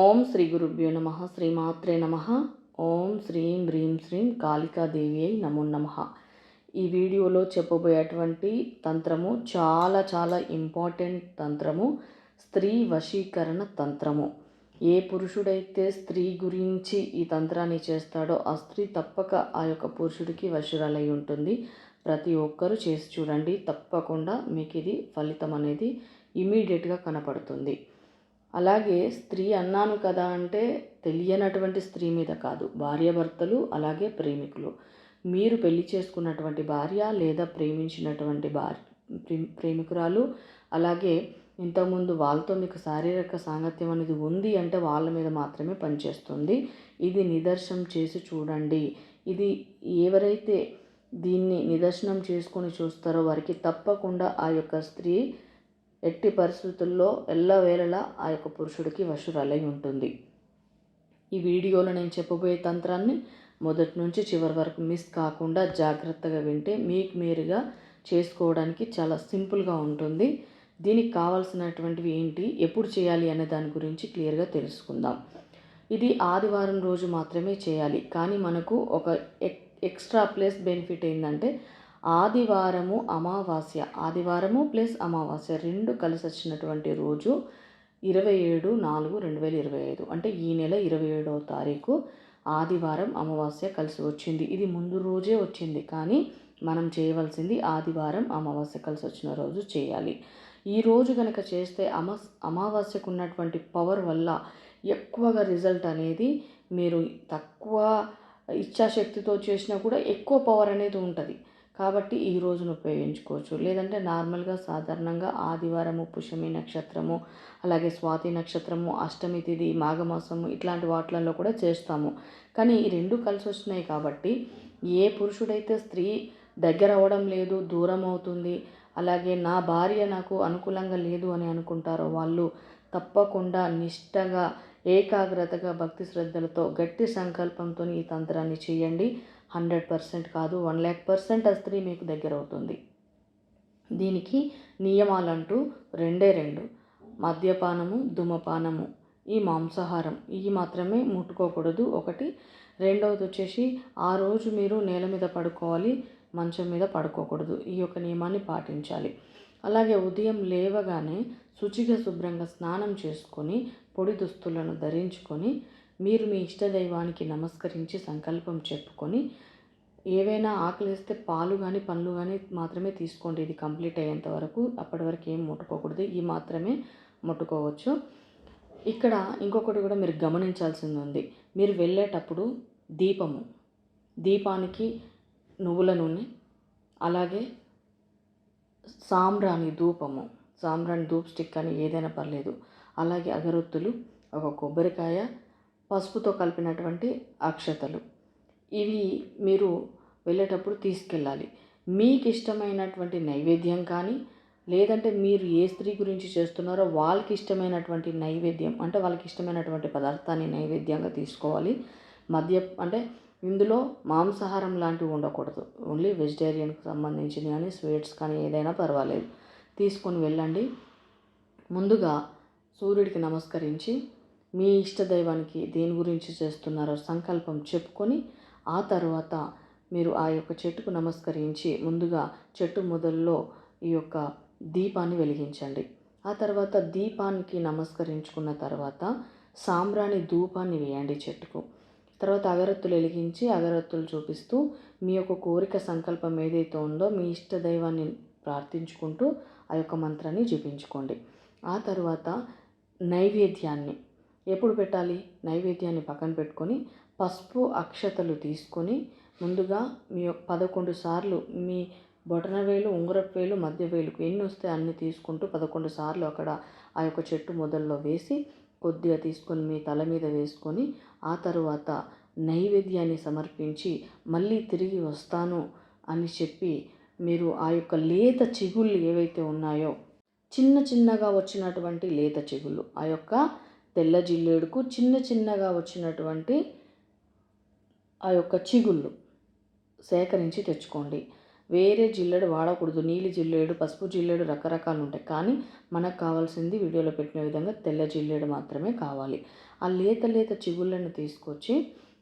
ఓం శ్రీ గురుభ్యో నమ శ్రీమాత్రే నమ. ఓం శ్రీం హ్రీం శ్రీం కాళికాదేవి అయి నమో నమ. ఈ వీడియోలో చెప్పబోయేటువంటి తంత్రము చాలా చాలా ఇంపార్టెంట్ తంత్రము స్త్రీ వశీకరణ తంత్రము. ఏ పురుషుడైతే స్త్రీ గురించి ఈ తంత్రాన్ని చేస్తాడో ఆ స్త్రీ తప్పక ఆ యొక్క పురుషుడికి వశురాలై ఉంటుంది. ప్రతి ఒక్కరూ చేసి చూడండి తప్పకుండా మీకు ఇది ఫలితం అనేది ఇమీడియట్గా కనపడుతుంది. అలాగే స్త్రీ అన్నాను కదా అంటే తెలియనటువంటి స్త్రీ మీద కాదు భార్యాభర్తలు అలాగే ప్రేమికులు. మీరు పెళ్ళి చేసుకున్నటువంటి భార్య లేదా ప్రేమించినటువంటి భార్య ప్రేమికురాలు అలాగే ఇంతకుముందు వాళ్ళతో మీకు శారీరక సాంగత్యం అనేది ఉంది అంటే వాళ్ళ మీద మాత్రమే పనిచేస్తుంది. ఇది నిదర్శనం చేసి చూడండి. ఇది ఎవరైతే దీన్ని నిదర్శనం చేసుకొని చూస్తారో వారికి తప్పకుండా ఆ యొక్క స్త్రీ ఎట్టి పరిస్థితుల్లో ఎల్లవేళలా ఆ యొక్క పురుషుడికి వశురాలై ఉంటుంది. ఈ వీడియోలో నేను చెప్పబోయే తంత్రాన్ని మొదటి నుంచి చివరి వరకు మిస్ కాకుండా జాగ్రత్తగా వింటే మీకు మీరుగా చేసుకోవడానికి చాలా సింపుల్గా ఉంటుంది. దీనికి కావాల్సినటువంటివి ఏంటి ఎప్పుడు చేయాలి అనే దాని గురించి క్లియర్గా తెలుసుకుందాం. ఇది ఆదివారం రోజు మాత్రమే చేయాలి. కానీ మనకు ఒక ఎక్స్ట్రా ప్లస్ బెనిఫిట్ ఏంటంటే ఆదివారము అమావాస్య. ఆదివారము ప్లస్ అమావాస్య రెండు కలిసి వచ్చినటువంటి రోజు ఇరవై ఏడు నాలుగు రెండు వేల ఇరవై ఐదు. అంటే ఈ నెల ఇరవై ఏడవ తారీఖు ఆదివారం అమావాస్య కలిసి వచ్చింది ఇది ముందు రోజే వచ్చింది. కానీ మనం చేయవలసింది ఆదివారం అమావాస్య కలిసి వచ్చిన రోజు చేయాలి. ఈ రోజు కనుక చేస్తే అమా అమావాస్యకు ఉన్నటువంటి పవర్ వల్ల ఎక్కువగా రిజల్ట్ అనేది మీరు తక్కువ ఇచ్చాశక్తితో చేసినా కూడా ఎక్కువ పవర్ అనేది ఉంటుంది. కాబట్టి ఈ రోజును ఉపయోగించుకోవచ్చు. లేదంటే నార్మల్గా సాధారణంగా ఆదివారము పుష్యమి నక్షత్రము అలాగే స్వాతి నక్షత్రము అష్టమి తిథి మాఘమాసము ఇట్లాంటి వాటిలలో కూడా చేస్తాము. కానీ ఈ రెండు కలిసి వస్తున్నాయి కాబట్టి ఏ పురుషుడైతే స్త్రీ దగ్గర అవ్వడం లేదు దూరం అవుతుంది అలాగే నా భార్య నాకు అనుకూలంగా లేదు అని అనుకుంటారో వాళ్ళు తప్పకుండా నిష్టగా ఏకాగ్రతగా భక్తి శ్రద్ధలతో గట్టి సంకల్పంతో ఈ తంత్రాన్ని చేయండి. హండ్రెడ్ పర్సెంట్ కాదు వన్ ల్యాక్ పర్సెంట్ ఆ స్త్రీ మీకు దగ్గర అవుతుంది. దీనికి నియమాలంటూ రెండే రెండు. మద్యపానము ధూమపానము ఈ మాంసాహారం. ఇవి మాత్రమే ముట్టుకోకూడదు. ఒకటి రెండవది వచ్చేసి ఆ రోజు మీరు నేల మీద పడుకోవాలి మంచం మీద పడుకోకూడదు. ఈ యొక్క నియమాన్ని పాటించాలి. అలాగే ఉదయం లేవగానే శుచిగా శుభ్రంగా స్నానం చేసుకొని పొడి దుస్తులను ధరించుకొని మీరు మీ ఇష్టదైవానికి నమస్కరించి సంకల్పం చెప్పుకొని ఏవైనా ఆకలిస్తే పాలు కానీ పండ్లు కానీ మాత్రమే తీసుకోండి. ఇది కంప్లీట్ అయ్యేంత వరకు అప్పటి వరకు ఏం ముట్టుకోకూడదు. ఇవి మాత్రమే ముట్టుకోవచ్చు. ఇక్కడ ఇంకొకటి కూడా మీరు గమనించాల్సింది ఉంది. మీరు వెళ్ళేటప్పుడు దీపము దీపానికి నువ్వుల నూనె అలాగే సాంబ్రాణి ధూపము సాంబ్రాణి ధూప్ స్టిక్ అని ఏదైనా పర్లేదు. అలాగే అగరొత్తులు ఒక కొబ్బరికాయ పసుపుతో కలిపినటువంటి అక్షతలు. ఇవి మీరు వెళ్ళేటప్పుడు తీసుకెళ్ళాలి. మీకు ఇష్టమైనటువంటి నైవేద్యం కానీ లేదంటే మీరు ఏ స్త్రీ గురించి చేస్తున్నారో వాళ్ళకి ఇష్టమైనటువంటి నైవేద్యం అంటే వాళ్ళకి ఇష్టమైనటువంటి పదార్థాన్ని నైవేద్యంగా తీసుకోవాలి. మధ్య అంటే ఇందులో మాంసాహారం లాంటివి ఉండకూడదు. ఓన్లీ వెజిటేరియన్కి సంబంధించింది కానీ స్వీట్స్ కానీ ఏదైనా పర్వాలేదు. తీసుకొని వెళ్ళండి. ముందుగా సూర్యుడికి నమస్కరించి మీ ఇష్టదైవానికి దేని గురించి చేస్తున్నారో సంకల్పం చెప్పుకొని ఆ తర్వాత మీరు ఆ యొక్క చెట్టుకు నమస్కరించి ముందుగా చెట్టు మొదల్లో ఈ యొక్క దీపాన్ని వెలిగించండి. ఆ తర్వాత దీపానికి నమస్కరించుకున్న తర్వాత సాంబ్రాణి ధూపాన్ని వేయండి చెట్టుకు. తర్వాత అగరత్తులు వెలిగించి అగరత్తులు చూపిస్తూ మీ యొక్క కోరిక సంకల్పం ఏదైతే ఉందో మీ ఇష్ట దైవాన్ని ప్రార్థించుకుంటూ ఆ యొక్క మంత్రాన్ని చూపించుకోండి ఆ తర్వాత నైవేద్యాన్ని ఎప్పుడు పెట్టాలి? నైవేద్యాన్ని పక్కన పెట్టుకొని పసుపు అక్షతలు తీసుకొని ముందుగా మీ పదకొండు సార్లు మీ బొటనవేలు ఉంగరపు వేలు మధ్య వేలుకు ఎన్ని వస్తే అన్ని తీసుకుంటూ పదకొండు సార్లు అక్కడ ఆ యొక్క చెట్టు మొదల్లో వేసి కొద్దిగా తీసుకొని మీ తల మీద వేసుకొని ఆ తరువాత నైవేద్యాన్ని సమర్పించి మళ్ళీ తిరిగి వస్తాను అని చెప్పి మీరు ఆ యొక్క లేత చిగుళ్ళు ఏవైతే ఉన్నాయో చిన్న చిన్నగా వచ్చినటువంటి లేత చిగుళ్ళు ఆ యొక్క తెల్ల జిల్లేడుకు చిన్న చిన్నగా వచ్చినటువంటి ఆ యొక్క చిగుళ్ళు సేకరించి తెచ్చుకోండి. వేరే జిల్లెడు వాడకూడదు. నీలి జిల్లేడు పసుపు జిల్లేడు రకరకాలు ఉంటాయి కానీ మనకు కావాల్సింది వీడియోలో పెట్టిన విధంగా తెల్ల జిల్లేడు మాత్రమే కావాలి. ఆ లేత లేత చిగుళ్ళను తీసుకొచ్చి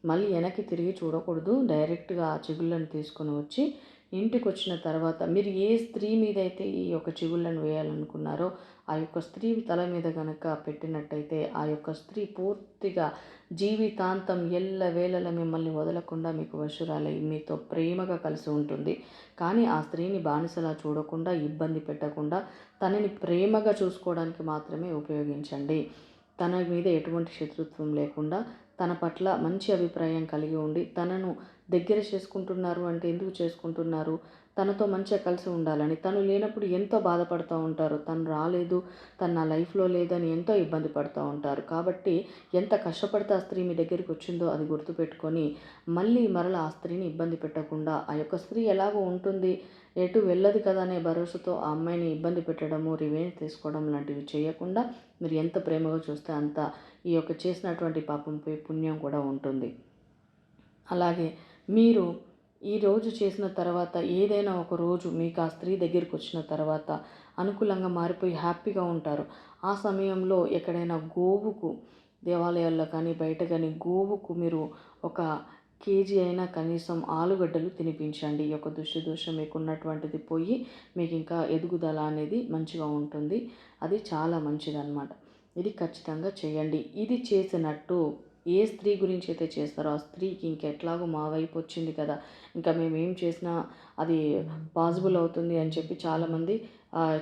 మళ్ళీ వెనక్కి తిరిగి చూడకూడదు. డైరెక్ట్గా ఆ చిగుళ్ళను తీసుకొని వచ్చి ఇంటికి వచ్చిన తర్వాత మీరు ఏ స్త్రీ మీద అయితే ఈ యొక్క చిగుళ్ళను వేయాలనుకున్నారో ఆ యొక్క స్త్రీ తల మీద కనుక పెట్టినట్టయితే ఆ యొక్క స్త్రీ పూర్తిగా జీవితాంతం ఎల్ల వేళల మిమ్మల్ని వదలకుండా మీకు వశురాలై మీతో ప్రేమగా కలిసి ఉంటుంది. కానీ ఆ స్త్రీని బానిసలా చూడకుండా ఇబ్బంది పెట్టకుండా తనని ప్రేమగా చూసుకోవడానికి మాత్రమే ఉపయోగించండి. తన మీద ఎటువంటి శత్రుత్వం లేకుండా తన పట్ల మంచి అభిప్రాయం కలిగి ఉండి తనను దగ్గర చేసుకుంటున్నారు అంటే ఎందుకు చేసుకుంటున్నారు? తనతో మంచిగా కలిసి ఉండాలని. తను లేనప్పుడు ఎంతో బాధపడుతూ ఉంటారు. తను రాలేదు తను నా లైఫ్లో లేదని ఎంతో ఇబ్బంది పడుతూ ఉంటారు. కాబట్టి ఎంత కష్టపడితే ఆ స్త్రీ మీ దగ్గరికి వచ్చిందో అది గుర్తుపెట్టుకొని మళ్ళీ మరల ఆ స్త్రీని ఇబ్బంది పెట్టకుండా ఆ యొక్క స్త్రీ ఎలాగో ఉంటుంది ఎటు వెళ్ళదు కదా అనే భరోసాతో ఆ అమ్మాయిని ఇబ్బంది పెట్టడము రివెంజ్ తీసుకోవడం లాంటివి చేయకుండా మీరు ఎంత ప్రేమగా చూస్తే అంత ఈ యొక్క చేసినటువంటి పాపంపై పుణ్యం కూడా ఉంటుంది. అలాగే మీరు ఈరోజు చేసిన తర్వాత ఏదైనా ఒక రోజు మీకు ఆ స్త్రీ దగ్గరికి వచ్చిన తర్వాత అనుకూలంగా మారిపోయి హ్యాపీగా ఉంటారు. ఆ సమయంలో ఎక్కడైనా గోవుకు దేవాలయాల్లో కానీ బయట కానీ గోవుకు మీరు ఒక కేజీ అయినా కనీసం ఆలుగడ్డలు తినిపించండి. ఈ యొక్క దుష్టదోషం మీకు ఉన్నటువంటిది పోయి మీకు ఇంకా ఎదుగుదల అనేది మంచిగా ఉంటుంది. అది చాలా మంచిదన్నమాట. ఇది ఖచ్చితంగా చేయండి. ఇది చేసినట్టు ఏ స్త్రీ గురించి అయితే చేస్తారో ఆ స్త్రీకి ఇంకెట్లాగో మా వైపు వచ్చింది కదా. ఇంకా మేము ఏం చేసినా అది పాసిబుల్ అవుతుంది అని చెప్పి చాలామంది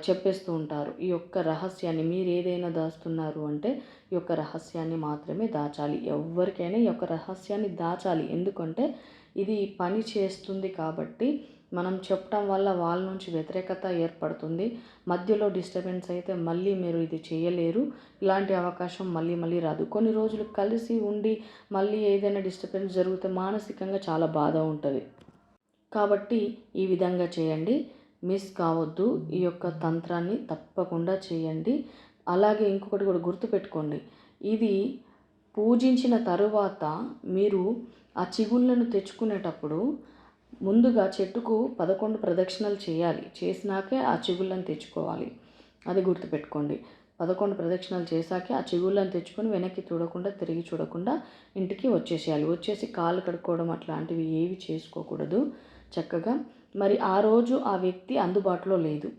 చెప్పేస్తూ ఉంటారు. ఈ యొక్క రహస్యాన్ని మీరు ఏదైనా దాస్తున్నారు అంటే ఈ యొక్క రహస్యాన్ని మాత్రమే దాచాలి. ఎవరికైనా ఈ యొక్క రహస్యాన్ని దాచాలి. ఎందుకంటే ఇది పని చేస్తుంది కాబట్టి మనం చెప్పడం వల్ల వాళ్ళ నుంచి వ్యతిరేకత ఏర్పడుతుంది. మధ్యలో డిస్టర్బెన్స్ అయితే మళ్ళీ మీరు ఇది చేయలేరు. ఇలాంటి అవకాశం మళ్ళీ మళ్ళీ రాదు. కొన్ని రోజులు కలిసి ఉండి మళ్ళీ ఏదైనా డిస్టర్బెన్స్ జరిగితే మానసికంగా చాలా బాధ ఉంటుంది. కాబట్టి ఈ విధంగా చేయండి. మిస్ కావద్దు. ఈ యొక్క తంత్రాన్ని తప్పకుండా చేయండి. అలాగే ఇంకొకటి కూడా గుర్తుపెట్టుకోండి. ఇది పూజించిన తరువాత మీరు ఆ చిగుళ్ళను తెచ్చుకునేటప్పుడు ముందుగా చెట్టుకు పదకొండు ప్రదక్షిణలు చేయాలి. చేసినాకే ఆ చిగుళ్ళను తెచ్చుకోవాలి. అది గుర్తుపెట్టుకోండి. పదకొండు ప్రదక్షిణలు చేశాకే ఆ చిగుళ్ళని తెచ్చుకొని వెనక్కి చూడకుండా తిరిగి చూడకుండా ఇంటికి వచ్చేసేయాలి. వచ్చేసి కాళ్ళు కడుక్కోవడం అట్లాంటివి ఏవి చేసుకోకూడదు. చక్కగా. మరి ఆ రోజు ఆ వ్యక్తి అందుబాటులో లేదు.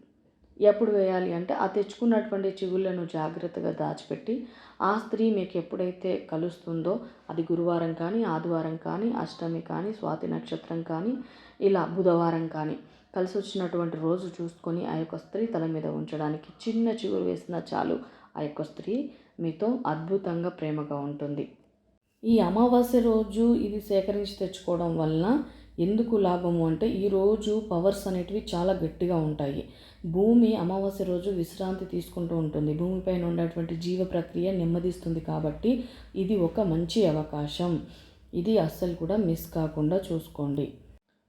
ఎప్పుడు వేయాలి అంటే ఆ తెచ్చుకున్నటువంటి చిగుళ్ళను జాగ్రత్తగా దాచిపెట్టి ఆ స్త్రీ మీకు ఎప్పుడైతే కలుస్తుందో అది గురువారం కానీ ఆదివారం కానీ అష్టమి కానీ స్వాతి నక్షత్రం కానీ ఇలా బుధవారం కానీ కలిసి వచ్చినటువంటి రోజు చూసుకొని ఆ యొక్క స్త్రీ తల మీద ఉంచడానికి చిన్న చిగురు వేసినా చాలు. ఆ యొక్క స్త్రీ మీతో అద్భుతంగా ప్రేమగా ఉంటుంది. ఈ అమావాస్య రోజు ఇది సేకరించి తెచ్చుకోవడం వలన ఎందుకు లాభము అంటే ఈరోజు పవర్స్ అనేటివి చాలా గట్టిగా ఉంటాయి. భూమి అమావాస్య రోజు విశ్రాంతి తీసుకుంటూ ఉంటుంది. భూమిపైన ఉన్నటువంటి జీవ ప్రక్రియ నెమ్మదిస్తుంది కాబట్టి ఇది ఒక మంచి అవకాశం. ఇది అస్సలు కూడా మిస్ కాకుండా చూసుకోండి.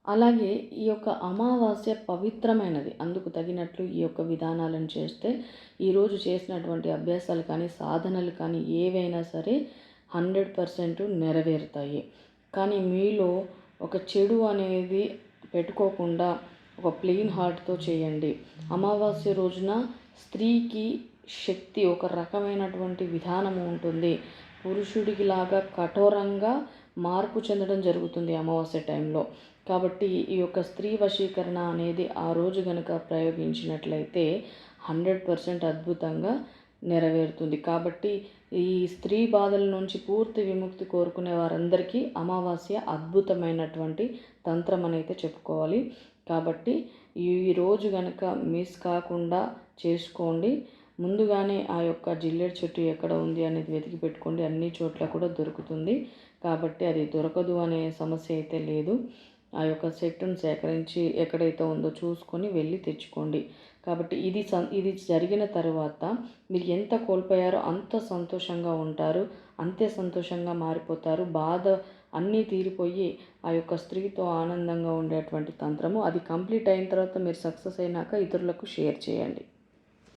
అలాగే ఈ యొక్క అమావాస్య పవిత్రమైనది. అందుకు తగినట్లు ఈ యొక్క విధానాలను చేస్తే ఈరోజు చేసినటువంటి అభ్యాసాలు కానీ సాధనలు కానీ ఏవైనా సరే హండ్రెడ్ పర్సెంట్ నెరవేరుతాయి. కానీ మీలో ఒక చెడు అనేది పెట్టుకోకుండా ఒక ప్లెయిన్ హార్ట్తో చేయండి. అమావాస్య రోజున స్త్రీకి శక్తి ఒక రకమైనటువంటి విధానము ఉంటుంది. పురుషుడికి లాగా కఠోరంగా మార్పు చెందడం జరుగుతుంది అమావాస్య టైంలో. కాబట్టి ఈ యొక్క స్త్రీ వశీకరణ అనేది ఆ రోజు కనుక ప్రయోగించినట్లయితే హండ్రెడ్ పర్సెంట్ అద్భుతంగా నెరవేరుతుంది. కాబట్టి ఈ స్త్రీ బాధల నుంచి పూర్తి విముక్తి కోరుకునే వారందరికీ అమావాస్య అద్భుతమైనటువంటి తంత్రం అనైతే చెప్పుకోవాలి. కాబట్టి ఈ రోజు కనుక మిస్ కాకుండా చేసుకోండి. ముందుగానే ఆ యొక్క జిల్లెడ్ చెట్టు ఎక్కడ ఉంది అనేది వెతికి పెట్టుకోండి. అన్ని చోట్ల కూడా దొరుకుతుంది. కాబట్టి అది దొరకదు అనే సమస్య అయితే లేదు. ఆ యొక్క చెట్టును సేకరించి ఎక్కడైతే ఉందో చూసుకొని వెళ్ళి తెచ్చుకోండి. కాబట్టి ఇది సం ఇది జరిగిన తర్వాత మీరు ఎంత కోల్పోయారో అంత సంతోషంగా ఉంటారు అంతే సంతోషంగా మారిపోతారు. బాధ అన్నీ తీరిపోయి ఆ యొక్క స్త్రీతో ఆనందంగా ఉండేటువంటి తంత్రము అది కంప్లీట్ అయిన తర్వాత మీరు సక్సెస్ అయినాక ఇతరులకు షేర్ చేయండి.